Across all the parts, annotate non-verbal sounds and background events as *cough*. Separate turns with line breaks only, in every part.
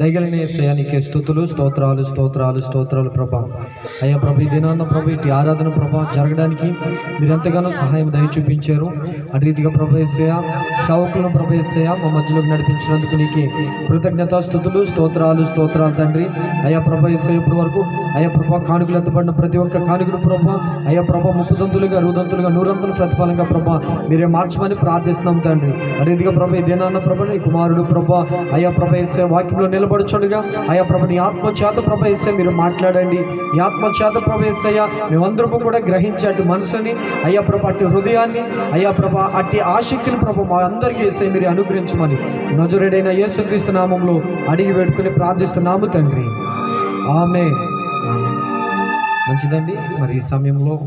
దయగలిన యేసయ్యానికి స్థుతులు స్తోత్రాలు స్తోత్రాలు స్తోత్రాలు ప్రభా. అయ్యా ప్రభు ఈ దినాన్న ప్రభు ఇటు ఆరాధన ప్రభా జరగడానికి మీరు ఎంతగానో సహాయం దయ చూపించారు అటు రీతిగా ప్రభు యేసయ్య సేవకులను ప్రభు మా మధ్యలోకి నడిపించినందుకు నీకే కృతజ్ఞత స్థుతులు స్తోత్రాలు స్తోత్రాలు తండ్రి. అయ్యా ప్రభు యేసయ్య ఇప్పటి వరకు అయ్యా ప్రభా కానుకలు ఎత్తబడిన ప్రతి ఒక్క కానుకలు ప్రభా అయ్యా ప్రభా ముప్పుదంతులుగా అరుగుదంతులుగా నూరంతుల ప్రతిఫలంగా ప్రభా మీరే మార్చమని ప్రార్థిస్తున్నాం తండ్రి. అటు రీతిగా ప్రభా ఈ దినాన్న ప్రభ నీ కుమారుడు ప్రభా అయ్యా ప్రభ వాక్యంలో నిలబడుచుండగా అయా ప్రభు నీ ఆత్మచేత ప్రభ మీరు మాట్లాడండి. నీ ఆత్మచేత ప్రభ మేమందరము కూడా గ్రహించి అటు మనసుని అయ్యా ప్రభ అటు హృదయాన్ని అయ్యా ప్రభ అట్టి ఆసక్తిని ప్రభ మా అందరికీ వేసే మీరు అనుగ్రహించమని నజురుడైన యేసుక్రీస్తు నామంలో అడిగి పెట్టుకుని ప్రార్థిస్తున్నాము తండ్రి. ఆమె మంచిదండి. మరి ఈ సమయంలో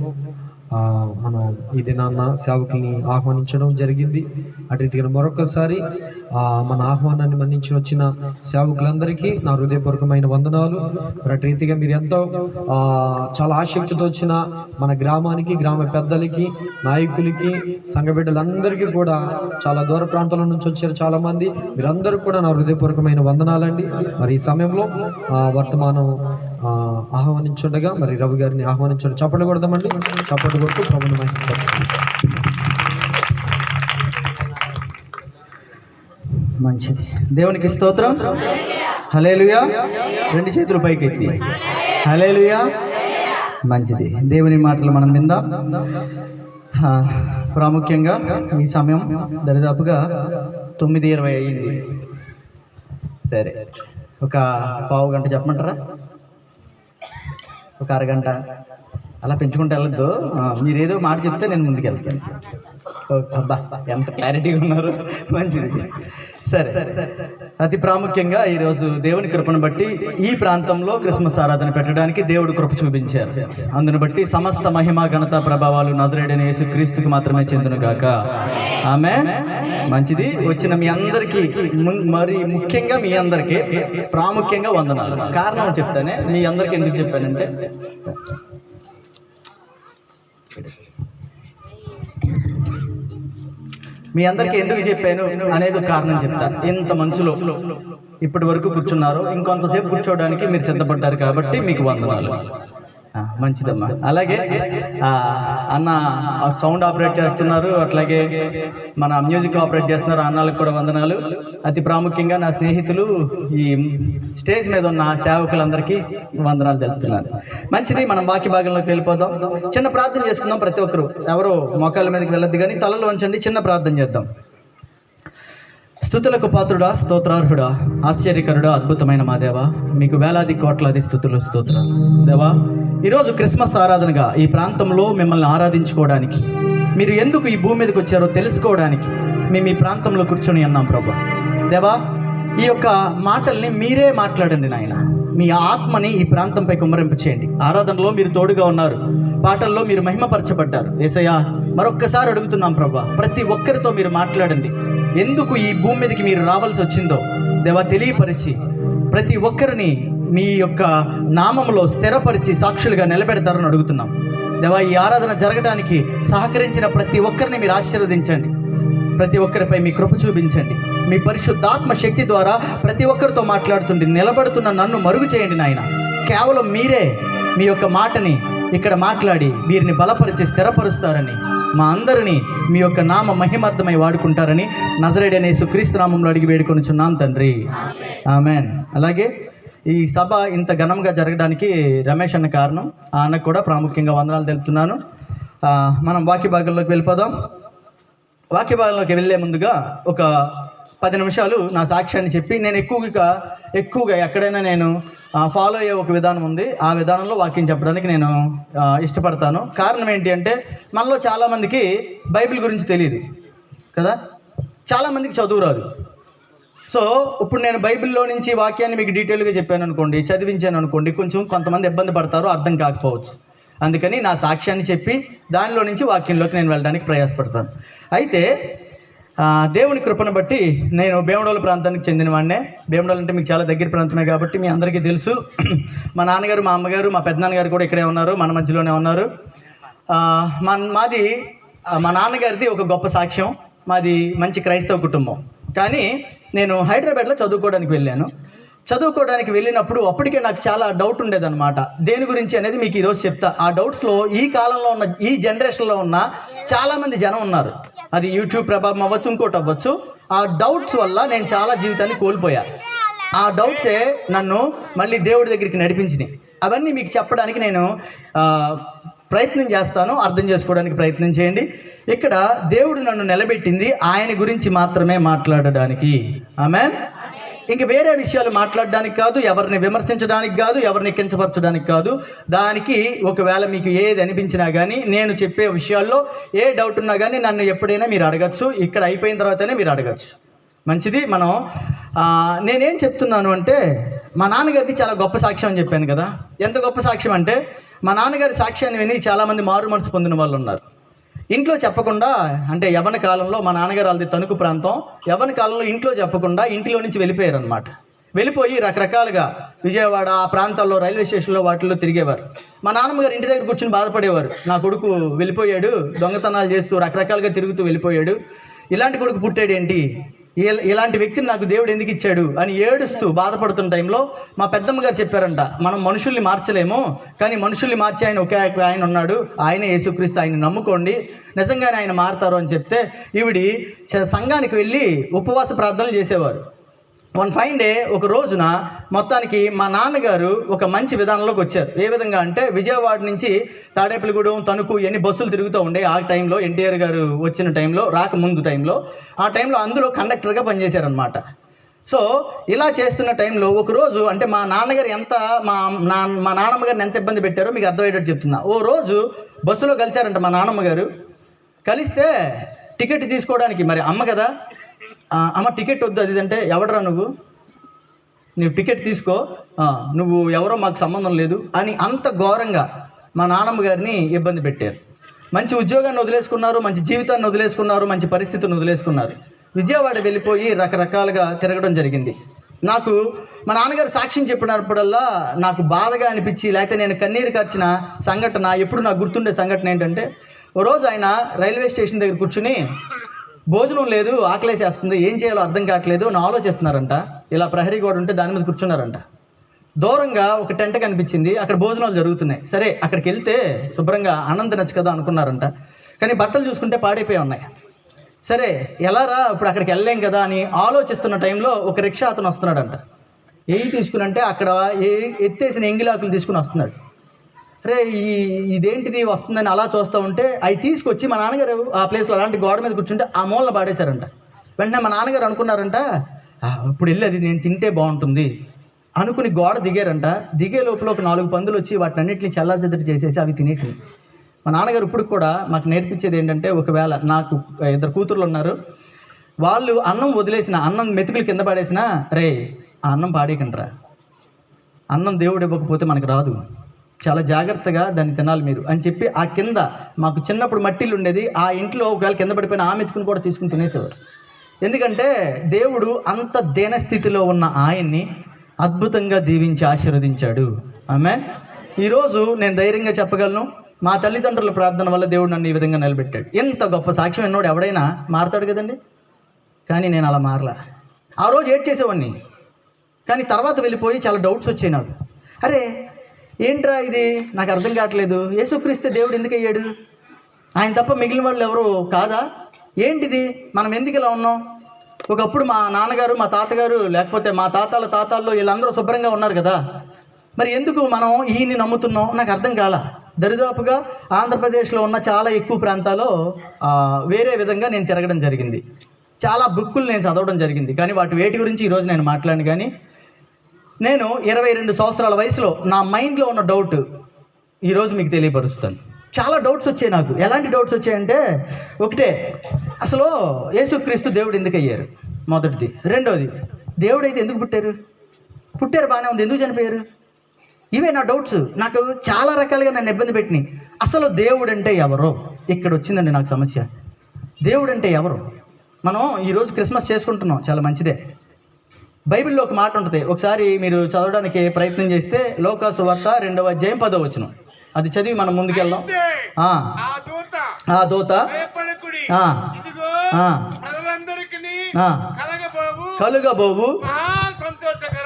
మనం ఈ దినాన్న సేవకుల్ని ఆహ్వానించడం జరిగింది. అటు రీతిగా మరొకసారి మన ఆహ్వానాన్ని మన్నించి వచ్చిన సేవకులందరికీ నా హృదయపూర్వకమైన వందనాలు. అటు రీతిగా మీరు ఎంతో చాలా ఆసక్తితో వచ్చిన మన గ్రామానికి గ్రామ పెద్దలకి నాయకులకి సంఘబిడ్డలందరికీ కూడా చాలా దూర ప్రాంతాల నుంచి వచ్చారు చాలామంది. మీరందరూ కూడా నా హృదయపూర్వకమైన వందనాలండి. మరి ఈ సమయంలో వర్తమానం ఆహ్వానించుండగా మరి రవి గారిని ఆహ్వానించండి. చప్పట్లు కొడదామండి. చప్పట్లు కొడుతూ ప్రభుని
మంచిది. దేవునికి స్తోత్రం. హలేలుయా రెండు చేతులు పైకి ఎత్తి హలేలుయా మంచిది. దేవుని మాటలు మనం విందాం. ప్రాముఖ్యంగా ఈ సమయం దరిదాపుగా తొమ్మిది ఇరవై అయ్యింది. సరే. ఒక పావు గంట చెప్పమంటారా? ఒక అరగంట అలా పెంచుకుంటూ వెళ్ళొద్దు. మీరేదో మీరు ఏదో మాట చెప్తే నేను ముందుకు వెళ్తాను అబ్బా ఎంత క్లారిటీగా ఉన్నారు. మంచిది. సరే. అతి ప్రాముఖ్యంగా ఈరోజు దేవుని కృపను బట్టి ఈ ప్రాంతంలో క్రిస్మస్ ఆరాధన పెట్టడానికి దేవుడు కృప చూపించారు. అందును బట్టి సమస్త మహిమ ఘనత ప్రభావాలు నజరేడని యేసు క్రీస్తుకు మాత్రమే చెందును గాక. ఆమె మంచిది. వచ్చిన మీ అందరికీ మరి ముఖ్యంగా మీ అందరికీ ప్రాముఖ్యంగా వందనాలు. కారణం చెప్తానే మీ అందరికీ ఎందుకు చెప్పానంటే మీ అందరికీ ఎందుకు చెప్పాను అనేది కారణం చెప్తాను ఇంత మంచులో ఇప్పటి వరకు కూర్చున్నారు. ఇంకొంతసేపు కూర్చోవడానికి మీరు సిద్ధపడ్డారు కాబట్టి మీకు వందనాలు. మంచిదమ్మా. అలాగే అన్న ఆ సౌండ్ ఆపరేట్ చేస్తున్నారు. అట్లాగే మన మ్యూజిక్ ఆపరేట్ చేస్తున్నారు. అన్నాలకు కూడా వందనాలు. అతి ప్రాముఖ్యంగా నా స్నేహితులు ఈ స్టేజ్ మీద ఉన్న సేవకులందరికీ వందనాలు తెలుపుతున్నారు. మంచిది మనం బాకీ భాగంలోకి వెళ్ళిపోదాం. చిన్న ప్రార్థన చేసుకుందాం ప్రతి ఒక్కరు. ఎవరో మోకాళ్ళ మీదకి వెళ్ళొద్దు కానీ తలలో ఉంచండి చిన్న ప్రార్థన చేద్దాం. స్థుతులకు పాత్రుడా స్తోత్రార్హుడా ఆశ్చర్యకరుడా అద్భుతమైన మా దేవా. మీకు వేలాది కోట్లాది స్థుతులు స్తోత్రాలు. దేవా ఈరోజు క్రిస్మస్ ఆరాధనగా ఈ ప్రాంతంలో మిమ్మల్ని ఆరాధించుకోవడానికి మీరు ఎందుకు ఈ భూమి మీదకి వచ్చారో తెలుసుకోవడానికి మేము ఈ ప్రాంతంలో కూర్చొని అన్నాం ప్రభా. దేవా ఈ యొక్క మాటల్ని మీరే మాట్లాడండి నాయన. మీ ఆత్మని ఈ ప్రాంతంపై కుమ్మరింప చేయండి. ఆరాధనలో మీరు తోడుగా ఉన్నారు. పాటల్లో మీరు మహిమపరచబడ్డారు. ఏసయ్యా మరొక్కసారి అడుగుతున్నాం ప్రభా ప్రతి ఒక్కరితో మీరు మాట్లాడండి. ఎందుకు ఈ భూమి మీదకి మీరు రావాల్సి వచ్చిందో దేవా తెలియపరిచి ప్రతి ఒక్కరిని మీ యొక్క నామంలో స్థిరపరిచి సాక్షులుగా నిలబెడతారని అడుగుతున్నాం. దేవా ఈ ఆరాధన జరగడానికి సహకరించిన ప్రతి ఒక్కరిని మీరు ఆశీర్వదించండి. ప్రతి ఒక్కరిపై మీ కృప చూపించండి. మీ పరిశుద్ధాత్మ శక్తి ద్వారా ప్రతి ఒక్కరితో మాట్లాడుతుండి నిలబడుతున్న నన్ను మరుగు చేయండి నాయన. కేవలం మీరే మీ యొక్క మాటని ఇక్కడ మాట్లాడి వీరిని బలపరిచి స్థిరపరుస్తారని మా అందరినీ మీ యొక్క నామ మహిమార్థమై వాడుకుంటారని నజరేడనే సుక్రీస్తు నామంలో అడిగి వేడుకొనిచున్నాం తండ్రి. ఆమెన్. అలాగే ఈ సభ ఇంత ఘనంగా జరగడానికి రమేష్ అన్న కారణం. ఆ అన్నకు కూడా ప్రాముఖ్యంగా వందనాలు తెలుపుతున్నాను. మనం వాక్య భాగంలోకి వెళ్ళిపోదాం. వాక్య భాగంలోకి వెళ్ళే ముందుగా ఒక పది నిమిషాలు నా సాక్ష్యాన్ని చెప్పి నేను ఎక్కువగా ఎక్కువగా ఎక్కడైనా నేను ఫాలో అయ్యే ఒక విధానం ఉంది. ఆ విధానంలో వాక్యం చెప్పడానికి నేను ఇష్టపడతాను. కారణం ఏంటి అంటే మనలో చాలామందికి బైబిల్ గురించి తెలియదు కదా? చాలామందికి చదువు రాదు. సో ఇప్పుడు నేను బైబిల్లో నుంచి వాక్యాన్ని మీకు డీటెయిల్గా చెప్పాను అనుకోండి చదివించాను అనుకోండి కొంచెం కొంతమంది ఇబ్బంది పడతారు అర్థం కాకపోవచ్చు. అందుకని నా సాక్ష్యాన్ని చెప్పి దానిలో నుంచి వాక్యంలోకి నేను వెళ్ళడానికి ప్రయాసపడతాను. అయితే దేవుని కృపను బట్టి నేను భీమడోలు ప్రాంతానికి చెందినవాడినే. భీమడోలు అంటే మీకు చాలా దగ్గర ప్రాంతమే కాబట్టి మీ అందరికీ తెలుసు. *clears throat* మా నాన్నగారు మా అమ్మగారు మా పెద్దనాన్నగారు కూడా ఇక్కడే ఉన్నారు మన మధ్యలోనే ఉన్నారు. మా మాది మా నాన్నగారిది ఒక గొప్ప సాక్ష్యం. మాది మంచి క్రైస్తవ కుటుంబం. కానీ నేను హైదరాబాద్లో చదువుకోవడానికి వెళ్ళాను. చదువుకోవడానికి వెళ్ళినప్పుడు అప్పటికే నాకు చాలా డౌట్ ఉండేదన్నమాట. దేని గురించి అనేది మీకు ఈరోజు చెప్తా. ఆ డౌట్స్లో ఈ కాలంలో ఉన్న ఈ జనరేషన్లో ఉన్న చాలామంది జనం ఉన్నారు. అది యూట్యూబ్ ప్రభావం అవ్వచ్చు ఇంకోటి అవ్వచ్చు. ఆ డౌట్స్ వల్ల నేను చాలా జీవితాన్ని కోల్పోయా. ఆ డౌట్సే నన్ను మళ్ళీ దేవుడి దగ్గరికి నడిపించినాయి. అవన్నీ మీకు చెప్పడానికి నేను ప్రయత్నం చేస్తాను. అర్థం చేసుకోవడానికి ప్రయత్నం చేయండి. ఇక్కడ దేవుడు నన్ను నిలబెట్టింది ఆయన గురించి మాత్రమే మాట్లాడడానికి. ఆమెన్ ఇంక వేరే విషయాలు మాట్లాడడానికి కాదు ఎవరిని విమర్శించడానికి కాదు ఎవరిని కించపరచడానికి కాదు. దానికి ఒకవేళ మీకు ఏది అనిపించినా కానీ నేను చెప్పే విషయాల్లో ఏ డౌట్ ఉన్నా కానీ నన్ను ఎప్పుడైనా మీరు అడగచ్చు. ఇక్కడ అయిపోయిన తర్వాతనే మీరు అడగచ్చు. మంచిది. మనం నేనేం చెప్తున్నాను అంటే మా నాన్నగారిది చాలా గొప్ప సాక్ష్యం అని చెప్పాను కదా. ఎంత గొప్ప సాక్ష్యం అంటే మా నాన్నగారి సాక్ష్యాన్ని విని చాలామంది మారు మనసు పొందిన వాళ్ళు ఉన్నారు ఇంట్లో చెప్పకుండా అంటే యవన కాలంలో మా నాన్నగారు వాళ్ళది తణుకు ప్రాంతం యవన కాలంలో ఇంట్లో చెప్పకుండా ఇంటిలో నుంచి వెళ్ళిపోయారు అనమాట వెళ్ళిపోయి రకరకాలుగా విజయవాడ ఆ ప్రాంతాల్లో రైల్వే స్టేషన్లో వాటిల్లో తిరిగేవారు. మా నాన్నమ్మగారు ఇంటి దగ్గర కూర్చొని బాధపడేవారు. నా కొడుకు వెళ్ళిపోయాడు దొంగతనాలు చేస్తూ రకరకాలుగా తిరుగుతూ వెళ్ళిపోయాడు. ఇలాంటి కొడుకు పుట్టాడేంటి? ఏంటి ఇలాంటి వ్యక్తిని నాకు దేవుడు ఎందుకు ఇచ్చాడు? అని ఏడుస్తూ బాధపడుతున్న టైంలో మా పెద్దమ్మ గారు చెప్పారంట మనం మనుషుల్ని మార్చలేము కానీ మనుషుల్ని మార్చి ఆయన ఒకే ఆయన ఉన్నాడు ఆయన యేసుక్రీస్తు ఆయన నమ్ముకోండి నిజంగానే ఆయన మారుతారు అని చెప్తే ఈవిడి చ- సంఘానికి వెళ్ళి ఉపవాస ప్రార్థనలు చేసేవారు. వన్ ఫైన్ డే ఒక రోజున మొత్తానికి మా నాన్నగారు ఒక మంచి విధానంలోకి వచ్చారు. ఏ విధంగా అంటే విజయవాడ నుంచి తాడేపల్లిగూడెం తణుకు ఎన్ని బస్సులు తిరుగుతూ ఉండే ఆ టైంలో ఎన్టీఆర్ గారు వచ్చిన టైంలో రాకముందు టైంలో ఆ టైంలో అందులో కండక్టర్గా పనిచేశారనమాట సో ఇలా చేస్తున్న టైంలో ఒక రోజు అంటే మా నాన్నగారు ఎంత మా నా మా నాన్నమ్మ గారిని ఎంత ఇబ్బంది పెట్టారో మీకు అర్థమయ్యేటట్టు చెప్తున్నా. ఓ రోజు బస్సులో కలిశారంట మా నాన్నమ్మ గారు కలిస్తే టికెట్ తీసుకోవడానికి మరి అమ్మ కదా అమ్మ టికెట్ వద్దు అది అంటే ఎవడరా నువ్వు? నువ్వు టికెట్ తీసుకో. నువ్వు ఎవరో మాకు సంబంధం లేదు అని అంత ఘోరంగా మా నాన్నమ్మ గారిని ఇబ్బంది పెట్టారు. మంచి ఉద్యోగాన్ని వదిలేసుకున్నారు మంచి జీవితాన్ని వదిలేసుకున్నారు మంచి పరిస్థితిని వదిలేసుకున్నారు. విజయవాడ వెళ్ళిపోయి రకరకాలుగా తిరగడం జరిగింది. నాకు మా నాన్నగారు సాక్ష్యం చెప్పినప్పుడల్లా నాకు బాధగా అనిపించి లేకపోతే నేను కన్నీరు కార్చిన సంఘటన ఎప్పుడు నాకు గుర్తుండే సంఘటన ఏంటంటే ఓ రోజు ఆయన రైల్వే స్టేషన్ దగ్గర కూర్చుని భోజనం లేదు ఆకలేసేస్తుంది ఏం చేయాలో అర్థం కావట్లేదు అని ఆలోచిస్తున్నారంట. ఇలా ప్రహరీ గోడ ఉంటే దాని మీద కూర్చున్నారంట. దూరంగా ఒక టెంట్ కనిపించింది అక్కడ భోజనాలు జరుగుతున్నాయి. సరే అక్కడికి వెళ్తే శుభ్రంగా అన్నం కదా అనుకున్నారంట. కానీ బట్టలు చూసుకుంటే పాడైపోయి ఉన్నాయి. సరే ఎలా రా ఇప్పుడు అక్కడికి వెళ్ళలేం కదా అని ఆలోచిస్తున్న టైంలో ఒక రిక్షా అతను వస్తున్నాడంట. ఏవి తీసుకుని అంటే అక్కడ ఏ ఎత్తేసిన ఎంగిలాకులు తీసుకుని వస్తున్నాడు. రే ఈ ఇదేంటిది వస్తుందని అలా చూస్తూ ఉంటే అవి తీసుకొచ్చి మా నాన్నగారు ఆ ప్లేస్లో అలాంటి గోడ మీద కూర్చుంటే ఆ మూలన పాడేశారంట. వెంటనే మా నాన్నగారు అనుకున్నారంట ఇప్పుడు వెళ్ళి అది నేను తింటే బాగుంటుంది. అనుకుని గోడ దిగారంట. దిగే లోపల ఒక నాలుగు పందులు వచ్చి వాటిని అన్నింటినీ చల్లాచెదరి చేసేసి అవి తినేసింది మా నాన్నగారు ఇప్పుడు కూడా మాకు నేర్పించేది ఏంటంటే ఒకవేళ నాకు ఇద్దరు కూతుర్లు ఉన్నారు వాళ్ళు అన్నం వదిలేసిన అన్నం మెతుకులు కింద పడేసినా రే ఆ అన్నం పాడేకండ్రా అన్నం దేవుడు ఇవ్వకపోతే మనకు రాదు. చాలా జాగ్రత్తగా దాన్ని తినాలి మీరు అని చెప్పి ఆ కింద మాకు చిన్నప్పుడు మట్టిలు ఉండేది ఆ ఇంట్లో ఒకవేళ కింద పడిపోయిన ఆమె ఎత్తుకుని కూడా తీసుకుని తినేసేవారు. ఎందుకంటే దేవుడు అంత దీనస్థితిలో ఉన్న ఆయన్ని అద్భుతంగా దీవించి ఆశీర్వదించాడు. ఆమె ఈరోజు నేను ధైర్యంగా చెప్పగలను మా తల్లిదండ్రుల ప్రార్థన వల్ల దేవుడు నన్ను ఈ విధంగా నిలబెట్టాడు. ఎంత గొప్ప సాక్ష్యం ఎన్నోడు ఎవడైనా మారతాడు కదండి? కానీ నేను అలా మారలా. ఆ రోజు ఏడ్ చేసేవాడిని కానీ తర్వాత వెళ్ళిపోయి చాలా డౌట్స్ వచ్చాయి నాకు. అరే ఏంట్రా ఇది? నాకు అర్థం కావట్లేదు. యేసుక్రీస్తు దేవుడు ఎందుకు అయ్యాడు? ఆయన తప్ప మిగిలిన వాళ్ళు ఎవరు కాదా? ఏంటిది? మనం ఎందుకు ఇలా ఉన్నాం? ఒకప్పుడు మా నాన్నగారు మా తాతగారు లేకపోతే మా తాతాల తాతాల్లో వీళ్ళందరూ శుభ్రంగా ఉన్నారు కదా. మరి ఎందుకు మనం ఈయన్ని నమ్ముతున్నాం? నాకు అర్థం కాల. దరిదాపుగా ఆంధ్రప్రదేశ్లో ఉన్న చాలా ఎక్కువ ప్రాంతాల్లో వేరే విధంగా నేను తిరగడం జరిగింది. చాలా బుక్కులు నేను చదవడం జరిగింది. కానీ వాటి వేటి గురించి ఈరోజు నేను మాట్లాడిన కానీ నేను ఇరవై రెండు సంవత్సరాల వయసులో నా మైండ్లో ఉన్న డౌట్ ఈరోజు మీకు తెలియపరుస్తాను. చాలా డౌట్స్ వచ్చాయి నాకు. ఎలాంటి డౌట్స్ వచ్చాయంటే ఒకటే అసలు యేసుక్రీస్తు దేవుడు ఎందుకు అయ్యారు? మొదటిది. రెండోది దేవుడు అయితే ఎందుకు పుట్టారు? పుట్టారు బాగానే ఉంది. ఎందుకు చనిపోయారు? ఇవే నా డౌట్స్. నాకు చాలా రకాలుగా నన్ను ఇబ్బంది పెట్టినాయి. అసలు దేవుడు అంటే ఎవరు? ఇక్కడ వచ్చిందండి నాకు సమస్య. దేవుడు అంటే ఎవరు? మనం ఈరోజు క్రిస్మస్ చేసుకుంటున్నాం. చాలా మంచిదే. బైబిల్లో ఒక మాట ఉంటుంది. ఒకసారి మీరు చదవడానికి ప్రయత్నం చేస్తే లోకాసు వార్త రెండవ అధ్యాయం పదో వచ్చిన అది చదివి మనం ముందుకెళ్దాం. ఆ,
దూత
కలుగబోవు.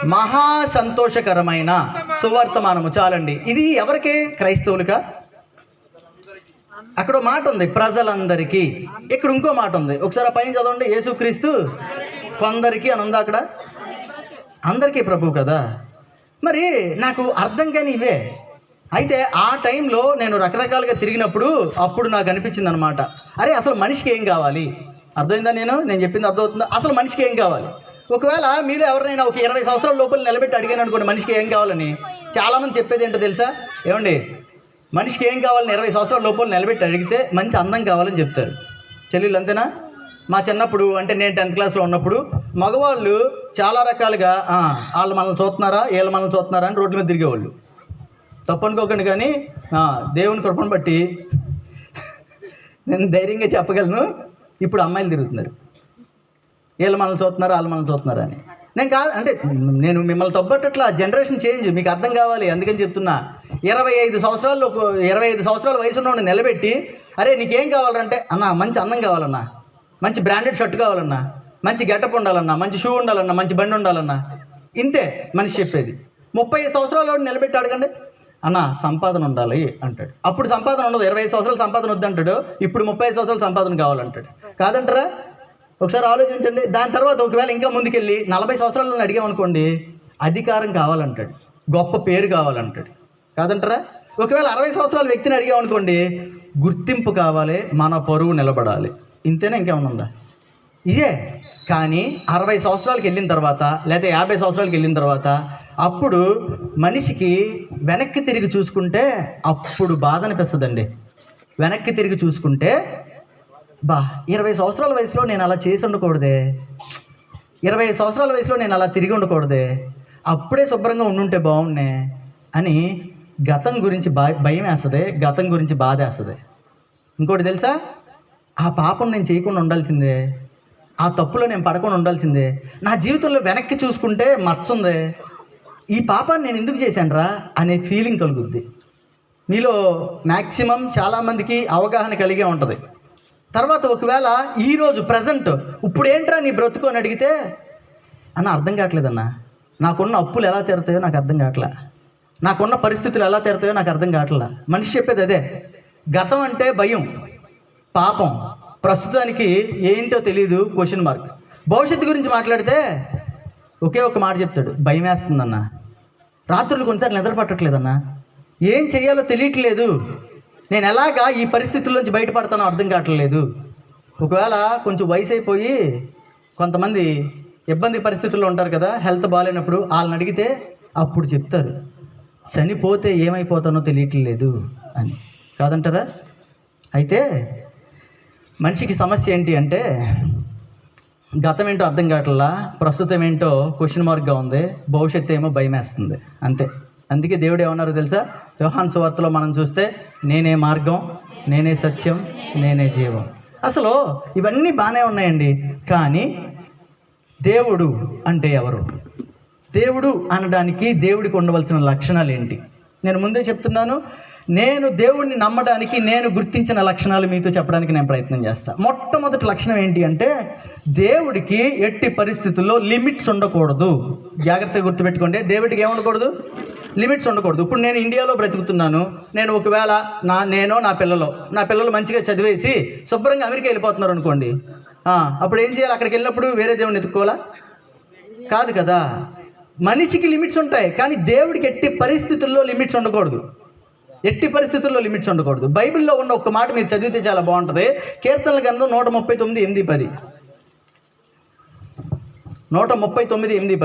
మహా సంతోషకరమైన సువర్తమానము చాలండి. ఇది ఎవరికి? క్రైస్తవులుగా అక్కడ మాట ఉంది ప్రజలందరికీ. ఇక్కడ ఇంకో మాట ఉంది ఒకసారి పైన చదవండి. యేసుక్రీస్తు కొందరికి అని ఉందా అక్కడ? అందరికీ ప్రభు కదా? మరి నాకు అర్థం కాని ఇవే. అయితే ఆ టైంలో నేను రకరకాలుగా తిరిగినప్పుడు అప్పుడు నాకు అనిపించింది అనమాట అరే అసలు మనిషికి ఏం కావాలి? అర్థమైందా నేను? నేను చెప్పింది అర్థమవుతుందా? అసలు మనిషికి ఏం కావాలి? ఒకవేళ మీరు ఎవరినైనా ఒక ఇరవై సంవత్సరాల లోపల నిలబెట్టి అడిగాను అనుకోండి మనిషికి ఏం కావాలని? చాలామంది చెప్పేది ఏంటో తెలుసా? ఏమండి? మనిషికి ఏం కావాలని ఇరవై సంవత్సరాల లోపల నిలబెట్టి అడిగితే మంచి అందం కావాలని చెప్తారు. చెల్లెళ్ళు అంతేనా? మా చిన్నప్పుడు అంటే నేను టెన్త్ క్లాస్లో ఉన్నప్పుడు మగవాళ్ళు చాలా రకాలుగా వాళ్ళు మనల్ని చూస్తున్నారా వీళ్ళు మనల్ని చూస్తున్నారా అని రోడ్ల మీద తిరిగేవాళ్ళు. తప్పనుకోకండి కానీ దేవుని కృపను బట్టి నేను ధైర్యంగా చెప్పగలను. ఇప్పుడు అమ్మాయిలు తిరుగుతున్నారు. వీళ్ళు మనల్ని చూస్తున్నారా వాళ్ళు మనల్ని చూస్తున్నారా అని. నేను కాదు అంటే నేను మిమ్మల్ని తప్పట్టట్లా జనరేషన్ చేంజ్ మీకు అర్థం కావాలి అందుకని చెప్తున్నా. ఇరవై ఐదు సంవత్సరాలు ఒక ఇరవై ఐదు సంవత్సరాల వయసు ఉన్నోడిని నిలబెట్టి అరే నీకేం కావాలంటే అన్న మంచి అందం కావాలన్నా మంచి బ్రాండెడ్ షర్ట్ కావాలన్నా మంచి గెటప్ ఉండాలన్నా మంచి షూ ఉండాలన్నా మంచి బండి ఉండాలన్నా ఇంతే మనిషి చెప్పేది. ముప్పై ఐదు సంవత్సరాల నిలబెట్టి అడగండి. అన్న సంపాదన ఉండాలి అంటాడు. అప్పుడు సంపాదన ఉండదు. ఇరవై ఐదు సంవత్సరాలు సంపాదన వద్దంటాడు. ఇప్పుడు ముప్పై ఐదు సంవత్సరాలు సంపాదన కావాలంటాడు. కాదంటారా? ఒకసారి ఆలోచించండి. దాని తర్వాత ఒకవేళ ఇంకా ముందుకెళ్ళి నలభై సంవత్సరాలను అడిగామనుకోండి అధికారం కావాలంటాడు. గొప్ప పేరు కావాలంటాడు. కాదంటారా? ఒకవేళ అరవై సంవత్సరాల వ్యక్తిని అడిగామనుకోండి గుర్తింపు కావాలి మన పరువు నిలబడాలి. ఇంతేనా ఇంకేమన్నా ఉందా? ఇదే. కానీ అరవై సంవత్సరాలకి వెళ్ళిన తర్వాత లేదా యాభై సంవత్సరాలకి వెళ్ళిన తర్వాత అప్పుడు మనిషికి వెనక్కి తిరిగి చూసుకుంటే అప్పుడు బాధ అనిపిస్తుందండి. వెనక్కి తిరిగి చూసుకుంటే బా ఇరవై సంవత్సరాల వయసులో నేను అలా చేసి ఉండకూడదే. ఇరవై సంవత్సరాల వయసులో నేను అలా తిరిగి ఉండకూడదే. అప్పుడే శుభ్రంగా ఉండుంటే బాగుండే అని గతం గురించి భయ భయం వేస్తుంది గతం గురించి బాధ వేస్తుంది. ఇంకోటి తెలుసా? ఆ పాపం నేను చేయకుండా ఉండాల్సిందే. ఆ తప్పులో నేను పడకుండా ఉండాల్సిందే. నా జీవితంలో వెనక్కి చూసుకుంటే మచ్చుందే. ఈ పాపాన్ని నేను ఎందుకు చేశానురా అనే ఫీలింగ్ కలుగుద్ది. మీలో మ్యాక్సిమం చాలామందికి అవగాహన కలిగే ఉంటుంది. తర్వాత ఒకవేళ ఈరోజు ప్రజెంట్ ఇప్పుడు ఏంట్రా నీ బ్రతుకు అని అడిగితే అన్న అర్థం కావట్లేదన్నా. నాకున్న అప్పులు ఎలా తీరుతాయో నాకు అర్థం కావట్లే. నాకున్న పరిస్థితులు ఎలా తీరుతాయో నాకు అర్థం కావట్లే. మనిషి చెప్పేది అదే. గతం అంటే భయం పాపం. ప్రస్తుతానికి ఏంటో తెలియదు క్వశ్చన్ మార్క్ భవిష్యత్తు గురించి మాట్లాడితే ఒకే ఒక మాట చెప్తాడు భయం వేస్తుందన్న. రాత్రులు కొన్నిసార్లు నిద్ర పట్టట్లేదన్న. ఏం చేయాలో తెలియట్లేదు. నేను ఎలాగా ఈ పరిస్థితుల్లోంచి బయటపడతానో అర్థం కావట్లేదు. ఒకవేళ కొంచెం వయసు అయిపోయి కొంతమంది ఇబ్బంది పరిస్థితుల్లో ఉంటారు కదా హెల్త్ బాగాలేనప్పుడు వాళ్ళని అడిగితే అప్పుడు చెప్తారు. చనిపోతే ఏమైపోతానో తెలియట్లేదు అని. కాదంటారా? అయితే మనిషికి సమస్య ఏంటి అంటే గతం ఏంటో అర్థం కావట్లా? ప్రస్తుతం ఏంటో క్వశ్చన్ మార్క్గా ఉంది. భవిష్యత్తు ఏమో భయమేస్తుంది. అంతే. అందుకే దేవుడు ఏమన్నారు తెలుసా? యోహాన్ సువార్తలో మనం చూస్తే నేనే మార్గం నేనే సత్యం నేనే జీవం. అసలు ఇవన్నీ బాగానే ఉన్నాయండి. కానీ దేవుడు అంటే ఎవరు? దేవుడు అనడానికి దేవుడికి ఉండవలసిన లక్షణాలు ఏంటి? నేను ముందే చెప్తున్నాను నేను దేవుడిని నమ్మడానికి నేను గుర్తించిన లక్షణాలు మీతో చెప్పడానికి నేను ప్రయత్నం చేస్తాను మొట్టమొదటి లక్షణం ఏంటి అంటే దేవుడికి ఎట్టి పరిస్థితుల్లో లిమిట్స్ ఉండకూడదు. జాగ్రత్తగా గుర్తుపెట్టుకోండి దేవుడికి ఏముండకూడదు లిమిట్స్ ఉండకూడదు. ఇప్పుడు నేను ఇండియాలో బ్రతుకుతున్నాను. నేను ఒకవేళ నా నేను నా పిల్లలు నా పిల్లలు మంచిగా చదివేసి శుభ్రంగా అమెరికా వెళ్ళిపోతున్నారు అనుకోండి. అప్పుడు ఏం చేయాలి? అక్కడికి వెళ్ళినప్పుడు వేరే దేవుడిని ఎత్తుకోవాలా కాదు కదా. మనిషికి లిమిట్స్ ఉంటాయి కానీ దేవుడికి ఎట్టి పరిస్థితుల్లో లిమిట్స్ ఉండకూడదు. ఎట్టి పరిస్థితుల్లో లిమిట్స్ ఉండకూడదు. బైబిల్లో ఉన్న ఒక మాట మీరు చదివితే చాలా బాగుంటుంది. కీర్తనల గ్రంథం నూట ముప్పై తొమ్మిది ఎనిమిది పది. నూట ముప్పై తొమ్మిది ఎనిమిది పది.